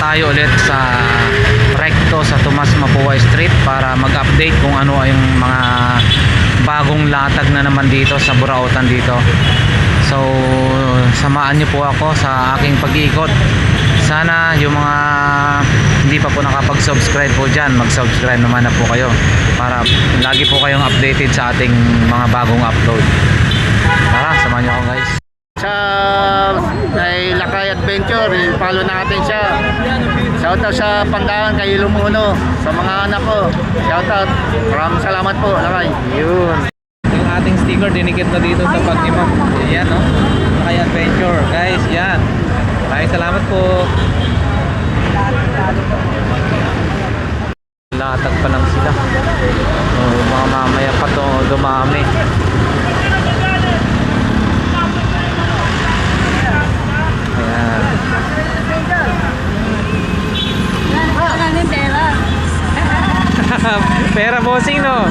tayo ulit sa Recto sa Tomas Mapua Street para mag-update kung ano yung mga bagong latag na naman dito sa Burautan dito. So, samahan niyo po ako sa aking pag-iikot. Sana yung mga hindi pa po nakapag-subscribe po dyan, mag-subscribe naman na po kayo para lagi po kayong updated sa ating mga bagong upload. Tara, samahan niyo ako guys. sa kay Lakay Adventure, follow natin siya. Shoutout sa Pandahan kay Lumuno, sa mga anak ko. Shoutout. Maraming salamat po, Lakay. Yun. Yung ating sticker dinikit na dito sa pag ni Ma'am. Yan no. Kay adventure. Guys, yan. Maraming salamat po. Latag pa lang sila. Oh, mga mamaya pa to dumami. Pera bossing no.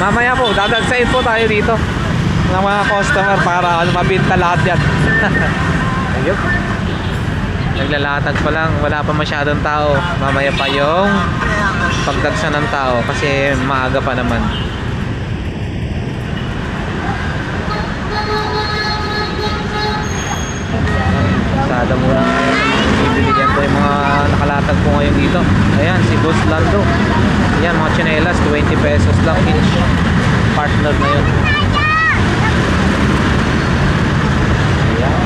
Mamaya po, dadagsain po tayo dito ng mga customer para ano, mabinta lahat yan. Ayun. Naglalatag pa lang, wala pa masyadong tao. Mamaya pa yung pagdagsa ng tao kasi maaga pa naman. Sada muna. Bibigyan ko yung mga nakalatag po ngayon dito. Ayan, si Boss Lando. Ayan, mga chinelas, 20 pesos lang each. Partner na yun. Ayan.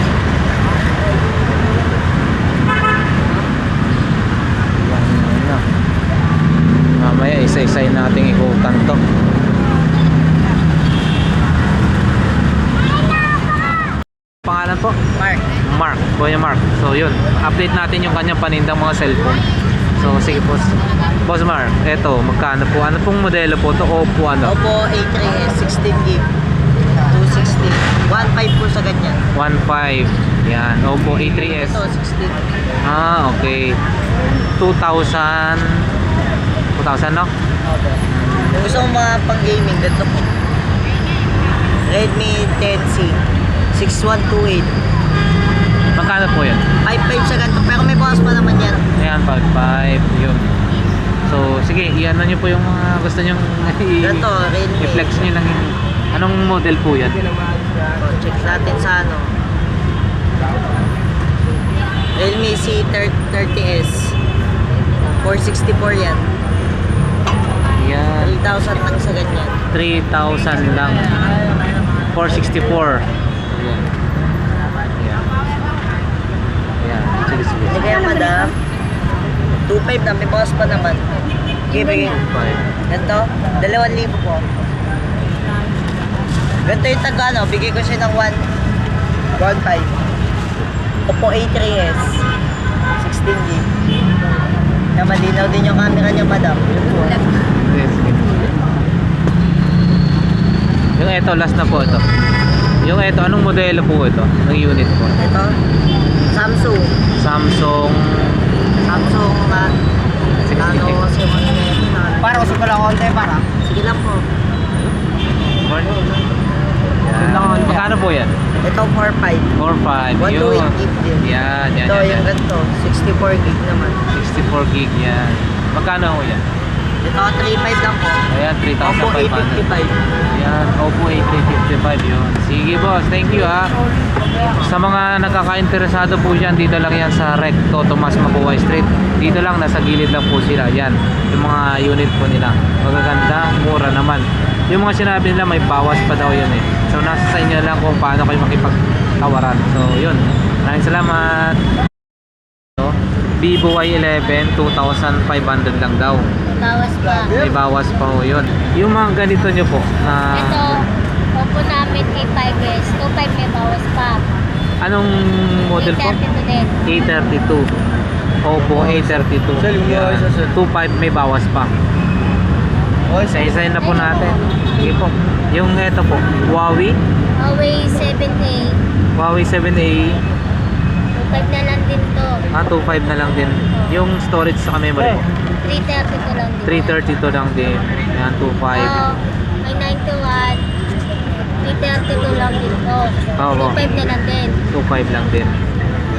Ayan muna. Mamaya isa-isayin nating ikutan to. Pangalan po? Mark. Mark, Kuya Mark. So yun, update natin yung kanyang panindang mga cellphone. So sige po. Boss Mark, eto, magkano po? Ano pong modelo po to? Oppo ano? Oppo A3s 16 gig 260 1.5 po sa ganyan 1.5. Yan, Oppo A3s. ito 16 Ah, okay. 2,000 2,000 no? kung gusto mo mga pang gaming ganito po Redmi 10C 6128 Magkano po yan? 5.5 sa ganito pero may bawas pa naman yan Ayan, 5.5. Yun. So, sige, i-ano nyo po yung mga gusto nyo ganito i-flex nyo lang yung anong model po yan? so, check natin sa ano Realme C30s 464 yan Yan. 3,000 lang sa ganyan 3,000 lang. 464. Ayan. Ayan. Ayan. Sige, sige. Hindi kaya madam 2.5 na may bawas pa naman Ibigay Five. Ganito, 2,000 po. Ganito yung taga, ano, bigay ko siya ng 1, 1.5. Oppo A3s, 16 gig. Na malinaw din yung camera niya, madam. Yun po. Yung ito, last na po ito. Yung ito, anong modelo po ito? Ng unit po? Ito, Samsung. Samsung Samsung na, Sige, ano, sige. ano na- Para usap ko lang konti, para. Sige lang po. Yan. Magkano po yan? Ito, 4.5. 4.5. 1 to Yun. 8 gig din. Yan, yan, Ito, yan, yung ganito, 64 gig naman. 64 gig yan. Magkano ho yan? Ito, 3.5 lang po. Ayan, Oppo 3,500. A55. Yan, Oppo A355 yun. Sige boss, thank you ha. Sa mga nagkaka-interesado po dyan, dito lang yan sa Recto Tomas Mabuhay Street. Dito lang, nasa gilid lang po sila. Yan, yung mga unit po nila. Magaganda, mura naman. Yung mga sinabi nila, may bawas pa daw yun eh. So, nasa sa inyo lang kung paano kayo makipagtawaran. So, yun. Maraming salamat. Vivo Y11, 2,500 lang daw. Bawas pa. May bawas pa ho yun. Yung mga ganito nyo po na Ito, Oppo namin A5s. 2.5 may bawas pa. anong model po? A32 din. A32. Oppo A32. Sir, yung Yan. isa, sir. 2.5 may bawas pa. Isa-isa na po natin. Sige po. Yung ito po, Huawei. Huawei 7A. Huawei 7A. 2.5 na lang din to. Ah, 2.5 na lang din. Yung storage sa memory. 332 lang din. 332 lang din. Yan, 2.5. Oh, may 91. 332 lang din to. Opo. 25 na lang din. 2.5 lang din.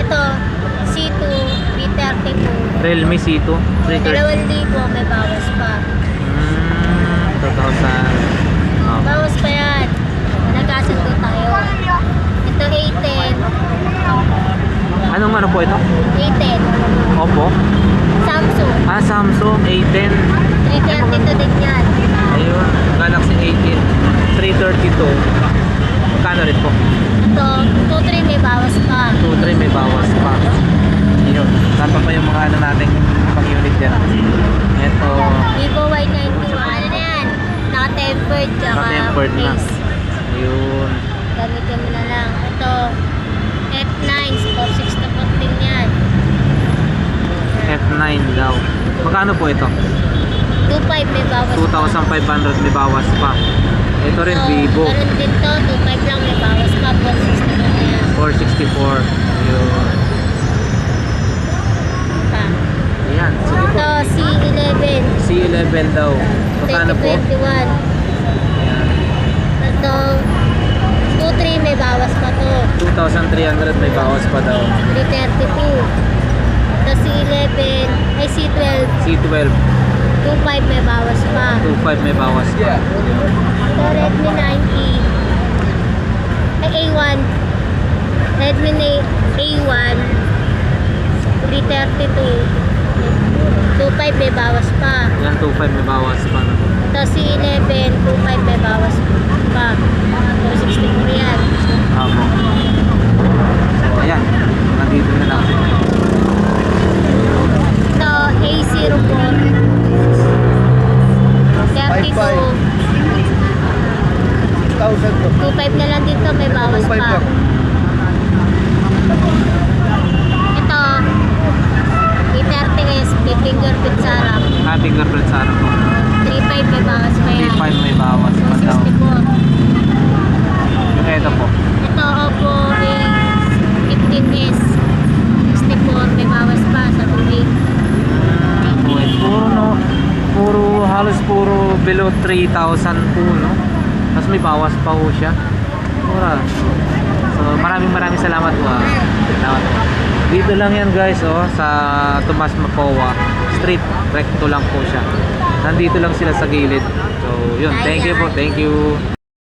Ito, C2, B32. Realme C2. 330. 2,000 may bawas pa. Mm, 2,000. Oh. Bawas pa yan. Nagkasundo tayo. Ito, A10. Anong ano po ito? A10. Oppo? Samsung. Ah, Samsung A10. 332 din yan. Ayun, Galaxy A10. 332. Rin po? Ito, 2,3 may bawas pa. 2.3 may bawas pa. Ayun. Saan pa yung mga ano nating pang-unit dyan? Ito. Vivo Y90. Ano na yan? Naka-tempered. Naka-tempered na. Ayun. Gamitin mo na lang. Ito, F9. 460 din yan. F9 daw. Magkano po ito? 2,500 may bawas pa. 2,500 may bawas pa. Ito rin Vivo. Meron din to, 2.5 lang bawas pa, 460 na yan. 464. Ayun. Pa. Ayan. Sige po. Ito, C11, C11 daw. Magkano po? 2021. Ayan. Ito, 2.3 may bawas pa to, 2,300 may bawas pa daw. 332. Ito, C11, ay C12, C12. 2.5 may bawas pa. 2,500 may bawas pa. Ito, Redmi 9E, ay A1, Redmi na- A1, 332. 2.5 may bawas pa. Yan, 2,500 may bawas pa. No? Ito C11, 2.5 may bawas pa. 264 yan. Apo. So, ayan. Nandito na lang. Ito A04, 32. 1,000 to. 2.5 na lang dito, may bawas 2.5 pa. lang. Ito, A30S, may fingerprint sa harap. Ah, fingerprint sa ano po. 3.5 may bawas pa yan. 3,500 may bawas pa daw. 264. Yung ito po. Ito, Oppo A15s, 64 may bawas pa sa 2.8. Wait, puro no, puro halos puro below 3,000 po no. Tapos may bawas pa po siya. Mura. So maraming maraming salamat po. ah. Salamat po. Dito lang yan guys oh sa Tomas Mapowa Street. Recto lang po siya. Nandito lang sila sa gilid. So yun, thank you po, thank you.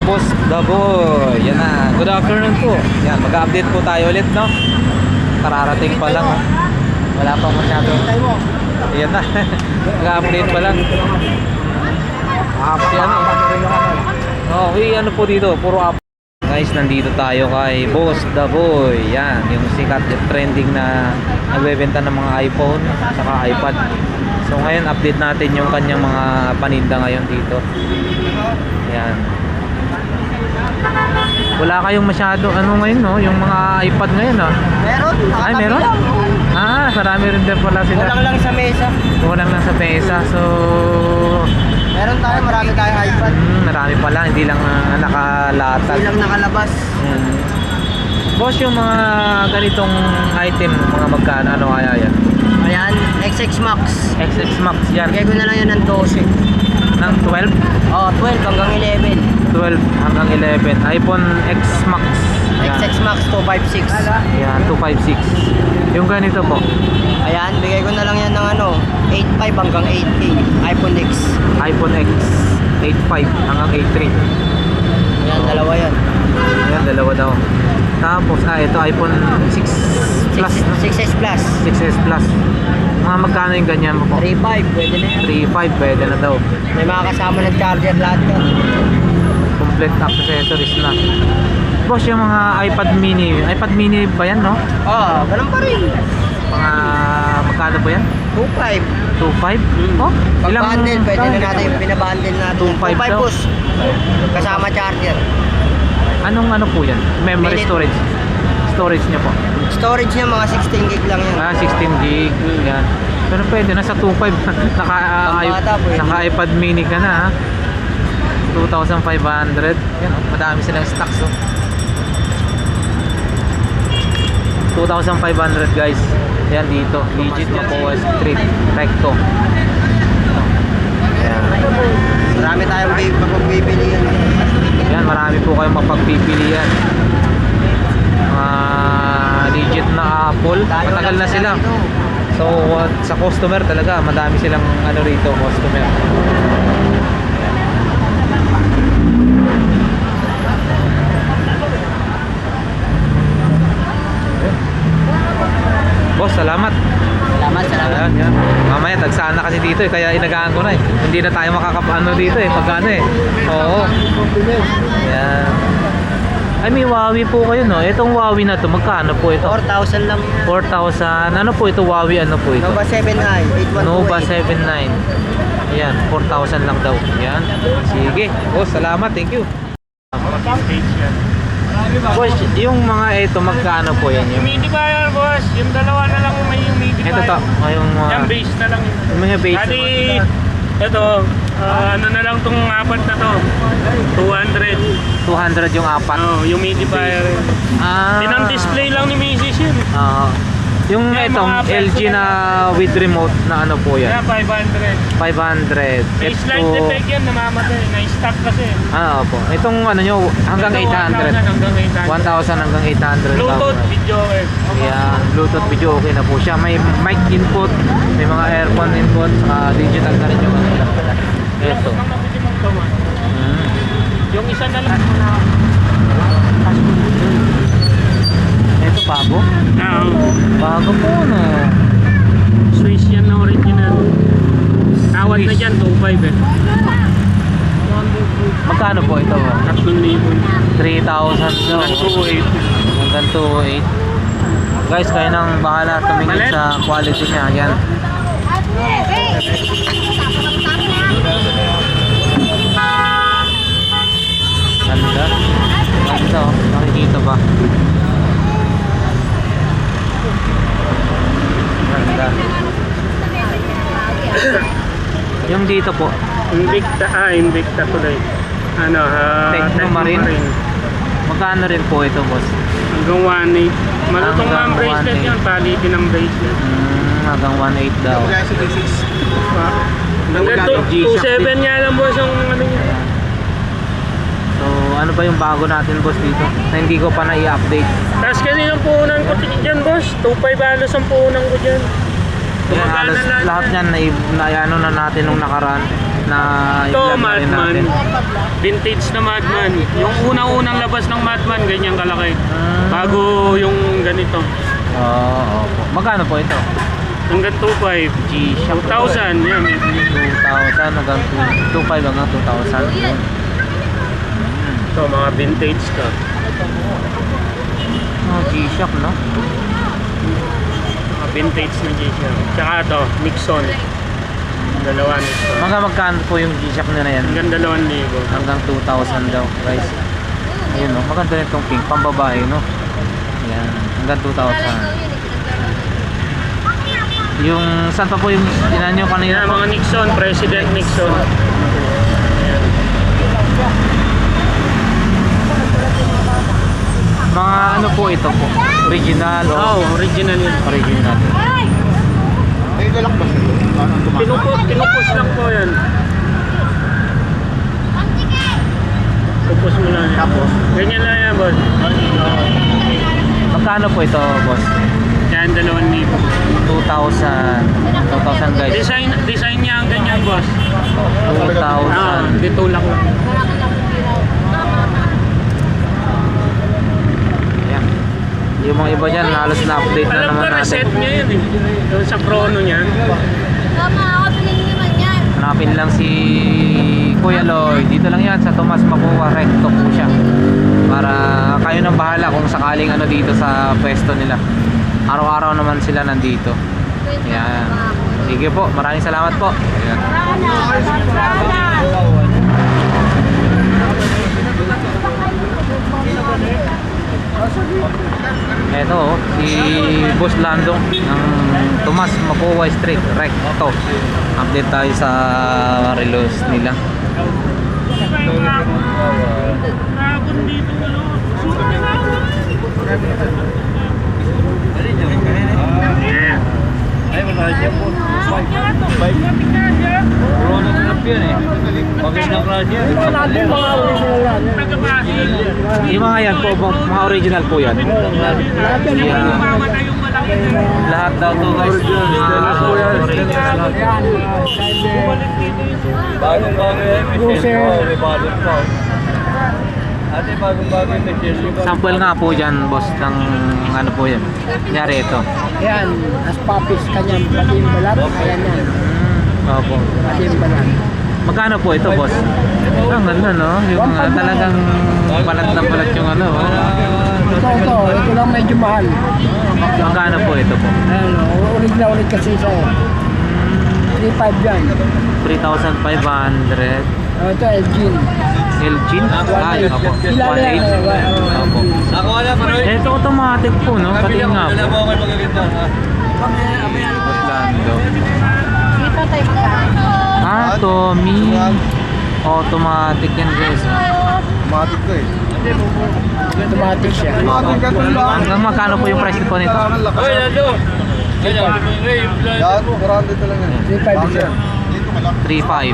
Boss the boy. Yan na. Good afternoon po. Yan, mag-update po tayo ulit no. Kararating pa lang. Wala pa masyado. Ayan na. Nag-update pa lang. Happy ano. Oh, eh, ano po dito? Puro up. Guys, nandito tayo kay Boss the Boy. Yan, yung sikat yung trending na nagbebenta ng mga iPhone saka iPad. So ngayon update natin yung kanyang mga paninda ngayon dito. Yan. Wala kayong masyado ano ngayon no, yung mga iPad ngayon ah. Meron? Ay, meron? Ah, marami rin din pala sila. Kulang lang sa mesa. Kulang lang sa pesa. So, Meron tayo, marami tayong iPad. mm, marami pala. Hindi lang uh, nakalatag. Hindi lang nakalabas. Mm. Boss, yung mga ganitong item, mga magkano, ano kaya yan? Ayan, XX Max. XX Max yan. Bigay ko na lang yan ng 12. Ng 12? Oh, 12 hanggang 11. 12 hanggang 11. iPhone X Max. Yan. XX Max 256. Yan, 256. Yung ganito po. Ayan, bigay ko na lang yan ng ano, 85 hanggang 8K. iPhone X. iPhone X 85 hanggang 83. Ayan, dalawa yan. Yan, dalawa daw. Tapos, ah, ito iPhone 6 Plus. no? 6S Plus. 6S Plus. Mga magkano yung ganyan mo po? 3.5, pwede na yan. 3.5 pwede na daw. May mga kasama ng charger lahat yan. Complete accessories na. Boss, yung mga iPad mini, iPad mini ba yan, no? Oh, ganun pa rin. Mga magkano ba yan? 2.5. 2.5? Oh, Pag bundle, pwede na natin yung pinabundle natin. 2.5 daw? boss. Kasama charger. Anong ano po yan? Memory Minute. storage. Storage niya po. Storage niya mga 16 gig lang yan. Ah, 16 gig. Yan. Pero pwede na sa 2.5. naka, ah, Pambata, pwede. naka iPad mini ka na ha. 2,500. Yan, oh, madami silang stocks oh. 2,500 guys. Yan dito. Legit Mapoa Street. Recto. Yan. Marami tayong mapagbibili yan. Marami po kayong mapagpipilian. Mga legit na Apple. Matagal na sila. So, uh, sa customer talaga, madami silang ano rito, customer. Boss, salamat. Salamat, salamat. Ayan, yan. Mamaya, tagsaan na kasi dito eh, kaya inagaan ko na eh. Hindi na tayo makakapano dito eh, pag ano eh. Oo. Yan. Ay, may Huawei po kayo no? Itong Huawei na to, magkano po ito? 4,000 lang. 4,000. Ano po ito, Huawei ano po ito? Nova 7i, 8128. Nova 79. Ayan, 4,000 lang daw. Ayan. Sige. Oh, salamat. Thank you. Boss, yung mga ito, magkano po yan? Yung, Humidifier boss, yung dalawa na lang may humidifier. ito to, oh, yung mga, Yung base na lang. yun. yung mga base. Bali, ito, ah, ano na lang tong apat na to. 200. 200 yung apat. Oh, humidifier. Ah. Tinang-display lang ni Mrs. yun. Oo. Yung Yan, itong mga LG na with remote na ano po Kaya yan? 500. 500. May Ito, slight defect yan, namamatay. Na-stock kasi. ah, opo. Itong ano nyo, hanggang Ito, 800. 1,000 hanggang 800. 1,000 hanggang 800. Bluetooth, daw. video eh. Yan, Bluetooth video okay na po siya. May mic input, may mga earphone input, saka digital na rin yung ano. Ito. Ang mabili mong gawa. Mm. Yung isa na lang. Ito bago? Ah, Bago po no. Swiss yan na original. Tawad na dyan, 2.5 eh. Magkano po ito? 3,000. 3,000 daw. 2.8. Hanggang 2,800. Guys, kayo nang bahala tumingin Malit? sa quality niya. Yan. Ganda. Ganda oh. Nakikita ba? Ganda. Yung dito po, Invicta, ah, Invicta tuloy. Ano, ah, Technomarine. magkano rin po ito, boss? Hanggang 1.8. Malutong Hanggang ang bracelet 1.8. yun, palitin ng bracelet. Hmm, hanggang 1.8 daw. Ah, Hanggang to- G-Shock 2.7 nga lang boss ang ano niya. So, ano ba yung bago natin, boss, dito? Na hindi ko pa na-i-update. Tapos kasi ang puhunan ko dyan boss, 2.5 halos ang puhunan ko dyan. Gumagana halos lahat yan. na, na ano na natin nung nakaraan na Ito, Madman. natin. Vintage na Madman. Yung unang-unang labas ng Madman, ganyan kalaki. Ah. Bago yung ganito. Oo, opo. Magkano po ito? Hanggang 2.5. G-Shock. 2,000. Yan. 2,000 hanggang 2 2,500 hanggang 2,000. Ito, mga vintage ka. Oh, G-Shock, no? Vintage na G-Shock. Tsaka ito, Nixon. Dalawa Nixon. Mga magkano po yung G-Shock nyo na yan? Hanggang 2,000. Hanggang 2,000 daw, guys. Ayun, no? Maganda rin itong pink. Pambabae, no? Yan. Hanggang 2,000. Yung, saan pa po yung tinan nyo kanina po? mga Nixon, President Nixon. Mga ano po ito po? Original o? Oh, original yun. Original. Pinupos, pinupos lang po yan. Pupos mo lang yan. Tapos? Ganyan lang yan, boss. Magkano po ito, boss? Yan, 2,000. 2,000. 2,000 guys. Design, design niya ang ganyan, boss. 2,000. Ah, dito lang lang. Ayan. Yung mga iba dyan, halos na-update na Alam ko, naman natin. reset niya yun eh. Sa chrono niya. Tama ako, pinag yan. Hanapin lang si Kuya Lloyd. Dito lang yan sa Tomas Mapua. Recto po siya. Para kayo nang bahala kung sakaling ano dito sa pwesto nila. Araw-araw naman sila nandito. Ayan. Sige po, maraming salamat po. Ayan. Ito oh, si Boss Landong ng Tomas Mapua Street, Recto. Update tayo sa relos nila. Dito, ano? Sukat na Ay, wala siya po. Corona na lang yun eh. Pagis na klasya. Taga Yung mga yan po, mga original po yan. Lahat yan. Lahat daw to guys. Lahat po yan. Yan. Bagong bago yan. Cruiser. Balon pa. Ate, bagong bago yung Sample nga po dyan, boss, ng ano po yan. Kunyari ito. Yan, as papis kanyang pati yung balat. Ayan yan, opo. pati yung balat. Magkano po ito, boss? Ito, ang ganda, no? Yung ah, talagang balat na balat yung ano. oh. Ito, ito, ito lang medyo mahal. Magkano po ito po? Ayan, oh, ulit na ulit kasi siya. eh. 3.5 yan. 3,500. Oh, ito, Elgin. Elgin? Ah, opo. Kilala yan. 1.8. wa- Opo. Elgin. Ako wala pa rin. Ito automatic po, no? Pati nga Wala po. ako? Orlando. Dito tayo magkano. Ah, Tommy. Automatic yan, guys. Matik ko eh. Automatic siya. Hanggang magkano po yung price po nito? Oy, Lalo! Yung. Yan, marami talaga. 3.5 siya. 3.5.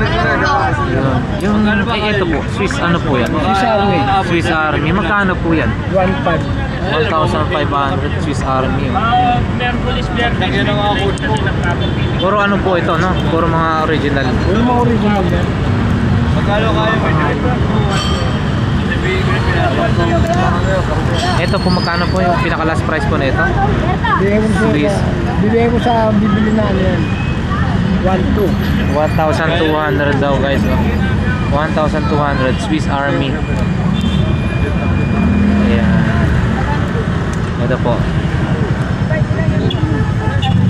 Yun. Yung, eh, ito po, Swiss ano po yan? Swiss Army. Swiss Army. Magkano po yan? 1.5. 1,500 Swiss Army. oh. Merkulis, Merkulis. Nagyan ang ako. Puro ano po ito, no? Puro mga original. Yung mga original yan. Magkano yun? Ito po, magkano po yung pinaka last price po nito? Bibigay ko sa, Swiss. bibigay ko sa bibili na ano yan. 1.2. 1,200 daw guys. Oh. 1,200 Swiss Army. Ayan. Ito po.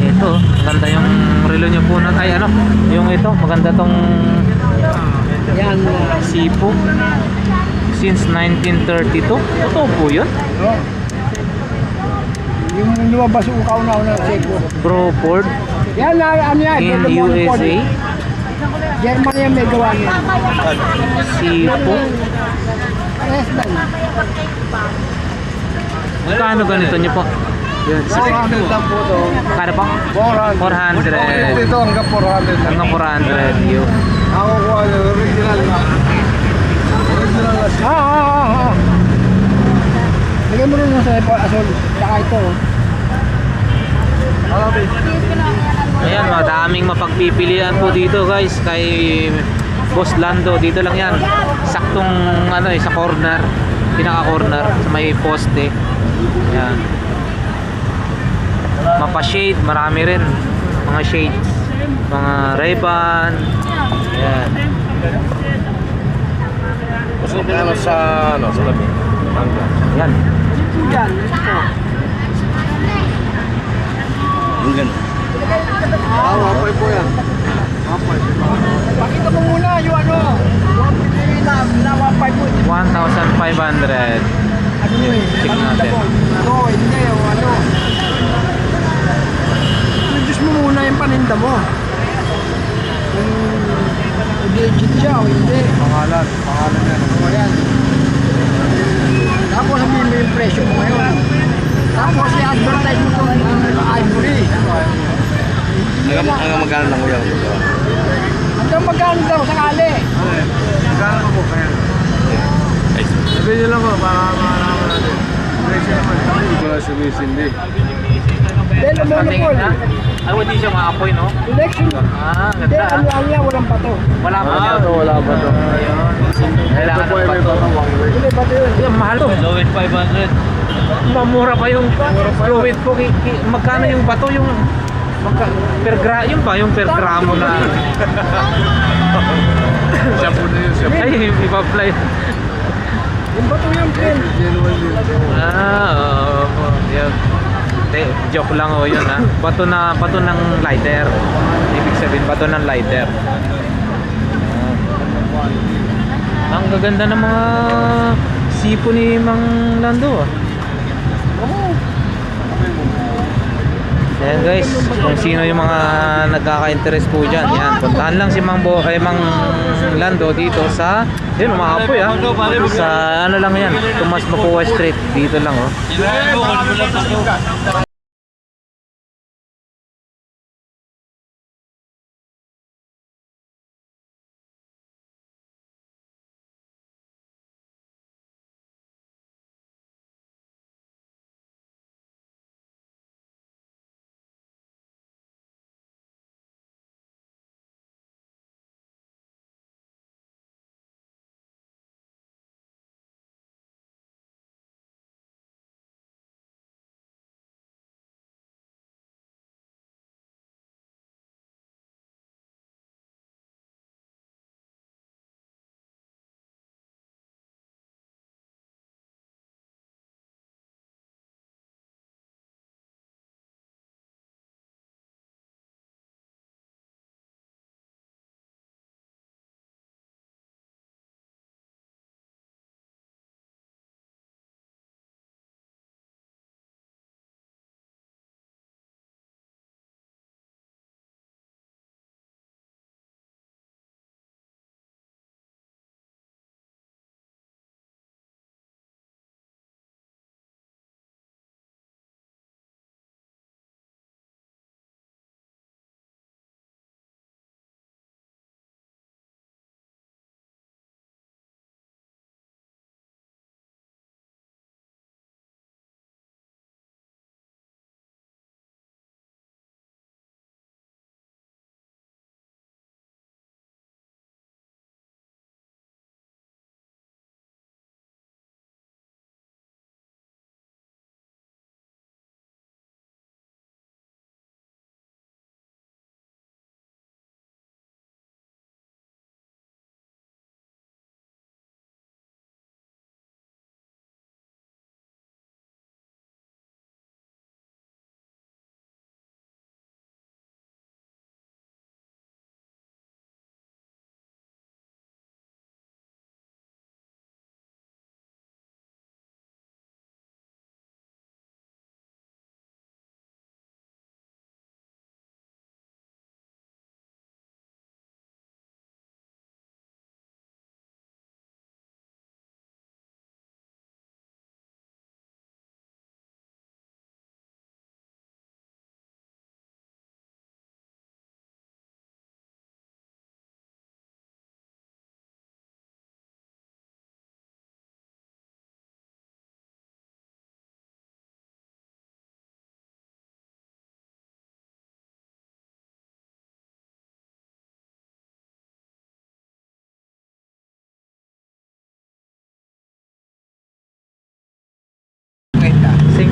Ito, maganda yung relo nyo po na. Ay ano, yung ito, maganda tong Yan. Sipo. Since 1932. Totoo po yun? Yung lumabas yung kauna-una ng Seiko. Broford Yan na, ano yan. in. USA. German yan may gawa niya. Sipo. Yes. Magkano ganito nyo po? Yun. 400 lang po to. Magkano po? 400. 400. Ito hanggang 400 lang. Hanggang 400 yun. Ako ko original na. Original na siya. Ah, ah, ah, ah. Lagay mo rin sa Asol. Saka ito. oh. Ayan, madaming mapagpipilian po dito guys kay Boss Lando. Dito lang yan. Saktong ano eh, sa corner. Pinaka corner sa may poste. Ayan. Mapa-shade, marami rin. Mga shades. Mga Ray-Ban. Ayan. Ano sa, ano, sa labi? Ayan. Yan. Ito. Ah, wapoy po yan. Wapoy. Pakita mo muna yung ano. Yung pipili na, 1.5 mo. 1,500. Ano eh. Check natin. mo. Ito, hindi. O ano. Introduce mo muna yung paninda mo. Kung legit siya o hindi. Pangalan, pangalan yan. O yan. Tapos sabihin mo yung presyo mo ngayon. Tapos i-advertise mo itong ivory. Hanggang magkano lang ko yan? Hanggang magkano daw sakali. Magkano po kaya? Sabihin nyo lang po, para makalaman natin. Presyo naman. Hindi ko na sumisindi. Then, monopol. Ay, hindi siya maapoy, no? Election. Ah, Hindi, ganda. ano ang yan, walang bato. Wala pa Ah, siya. wala pa to. Kailangan ng way. Hindi, bato yun. Yan, mahal to. Lowest 500. Mamura pa yung fluid po. Magkano yung bato yung magka, per gra yun pa yung per gramo na Siya po na yun, ay ipa-apply Yung bato yung yun. ah oo po yun. De, joke lang o yun ha bato na bato ng lighter. Ibig sabihin bato ng lighter. Ah. ang gaganda ng mga sipo ni Mang Lando ah Ayan guys, kung sino yung mga nagkaka-interest po dyan, yan, puntahan lang si Mang, Bo, eh, Mang Lando dito sa, yun, umaapoy ah, sa ano lang yan, Tomas Mapua Street, dito lang oh.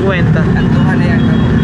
Sinabi